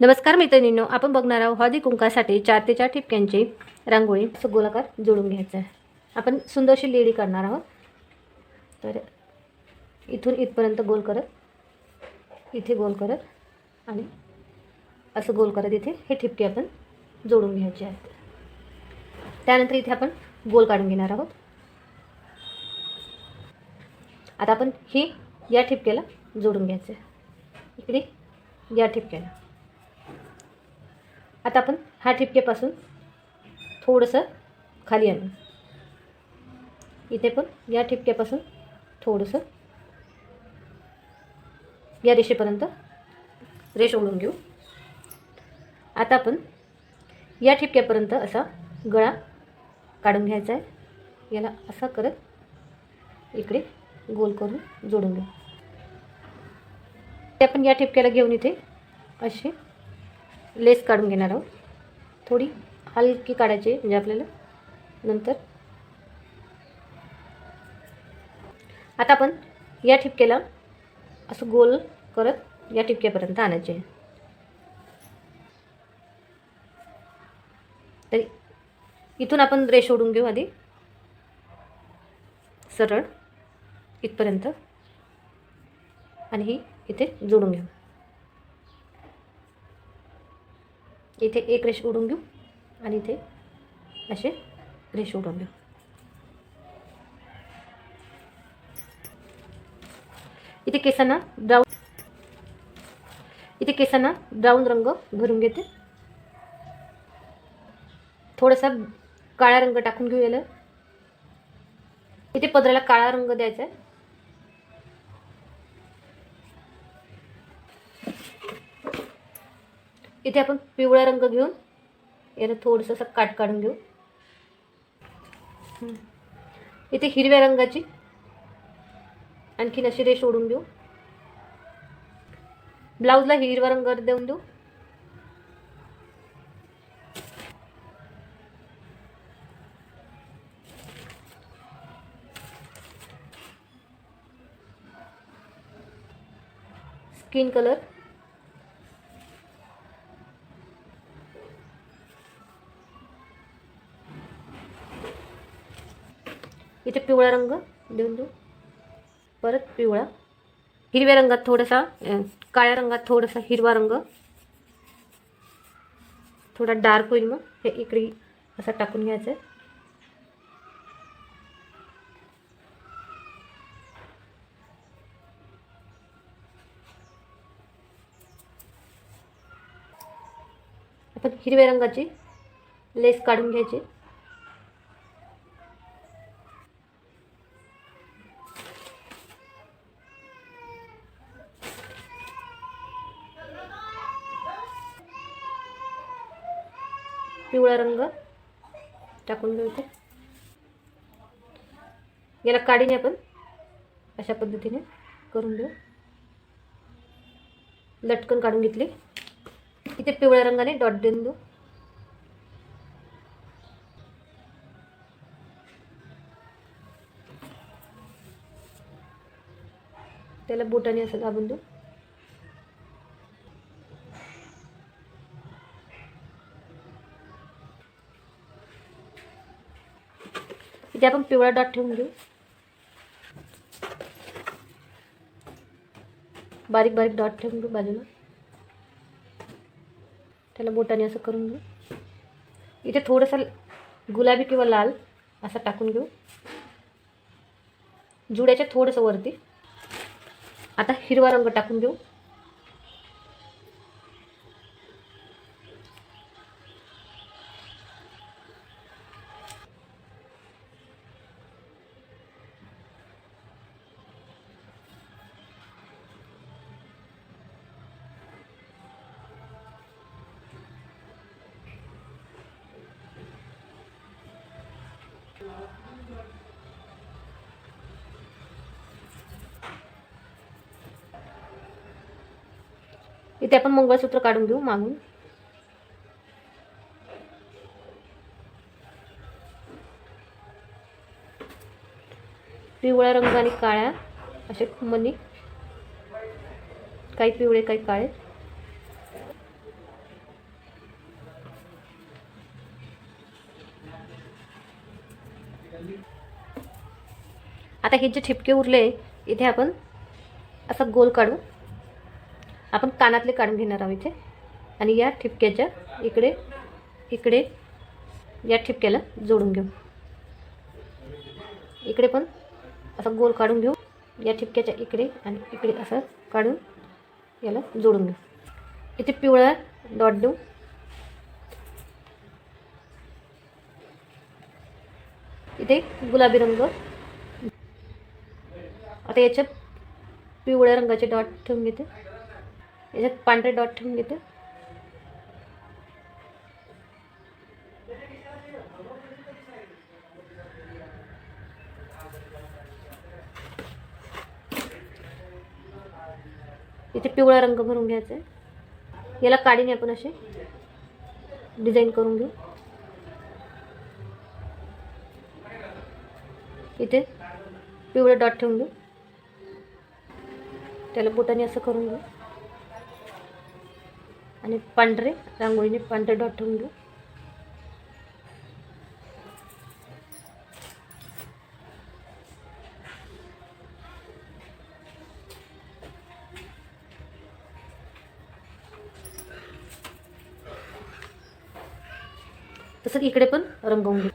नमस्कार मैत्रिणींनो आपण बघणार आहोत हळदी कुंकासाठी चार ते चार ठिपक्यांची रांगोळी. असं गोलाकार जोडून घ्यायचं आहे आपण सुंदरशी लेडी करणार आहोत. तर इथून इथपर्यंत गोल करत इथे गोल करत आणि असं गोल करत इथे हे ठिपके आपण जोडून घ्यायचे आहेत. त्यानंतर इथे आपण गोल काढून घेणार आहोत. आता आपण ही या ठिपक्याला जोडून घ्यायचं आहे इकडे या ठिपक्याला. आता आपण हा ठिपक्यापासून थोडंसं खाली आणू. इथे पण या ठिपक्यापासून थोडंसं या रेषेपर्यंत रेष ओढून घेऊ. आता आपण या ठिपक्यापर्यंत असा गळा काढून घ्यायचा आहे. याला असा करत इकडे गोल करून जोडून घेऊ. ते आपण या ठिपक्याला घेऊन इथे असे लेस काढून घेणार आहोत. थोडी हलकी काढायची म्हणजे आपल्याला नंतर. आता आपण या ठिपक्याला असं गोल करत या ठिपक्यापर्यंत आणायचे आहे. इथून आपण रेष ओढून घेऊ आधी. सरळ. इथपर्यंत. आणि ही इथे जोडून घेऊ. इथे एक रेष ओढून घेऊ आणि इथे असे रेष ओढून घेऊ. इथे केसांना ब्राऊन इथे केसांना ब्राऊन रंग भरून घेते. थोडासा काळा रंग टाकून घेऊ याला इथे पदराला काळा रंग द्यायचा आहे. इथे आपण पिवळा रंग घेऊन याला थोडंसं असं काट काढून घेऊ. इथे हिरव्या रंगाची आणखीन अशी रेष ओढून घेऊ. ब्लाऊजला हिरवा रंग देऊन देऊ. Skin colour. पिवळा रंग देऊन देऊ. परत पिवळा. हिरव्या रंगात थोडासा काळ्या रंगात थोडासा हिरवा रंग. थोडा डार्क होईल मग. हे इकडे असा टाकून घ्यायचं आहे आपण हिरव्या रंगाची लेस काढून घ्यायची. पिवळा रंग टाकून घेऊ इथे याला काढीने आपण अशा पद्धतीने करून घेऊ लटकन काढून घेतली. इथे पिवळ्या रंगाने डॉट देऊन देऊ. त्याला बोटाने असं दाबून देऊ. इथे आपण पिवळा डॉट ठेवून घेऊ. बारीक बारीक डॉट ठेवून घेऊ बाजूला. त्याला बोटाने असं करून घेऊ. इथे थोडंसं गुलाबी किंवा लाल असं टाकून घेऊ. जुड्याच्या थोडंसं वरती. आता हिरवा रंग टाकून घेऊ. इथे आपण मंगळसूत्र काढून घेऊ मागून. पिवळ्या रंग आणि काळ्या असे मनी. काही पिवळे काही काळे. आता हे जे ठिपके उरले इथे आपण असा गोल काढू. आपण कानातले काढून घेणार आहोत इथे. आणि या ठिपक्याच्या इकडे इकडे या ठिपक्याला जोडून घेऊ. इकडे पण असं गोल काढून घेऊ. या ठिपक्याच्या इकडे आणि इकडे असं काढून याला जोडून घेऊ. इथे पिवळा डॉट देऊ. इथे गुलाबी रंग. आता याच्यात पिवळ्या रंगाचे डॉट ठेवून घेते. याच्यात पांढरे डॉट ठेवून घेते. इथे पिवळा रंग भरून घ्यायचा. आहे याला काढीने आपण असे डिझाईन करून घेऊ. इथे पिवळे डॉट ठेवून घेऊ. त्याला बोटाने असं करून घेऊ. आणि पांढरे रांगोळीने पांढरे डॉट ठेवून घेऊ. तसं इकडे पण रंगवून घेऊ.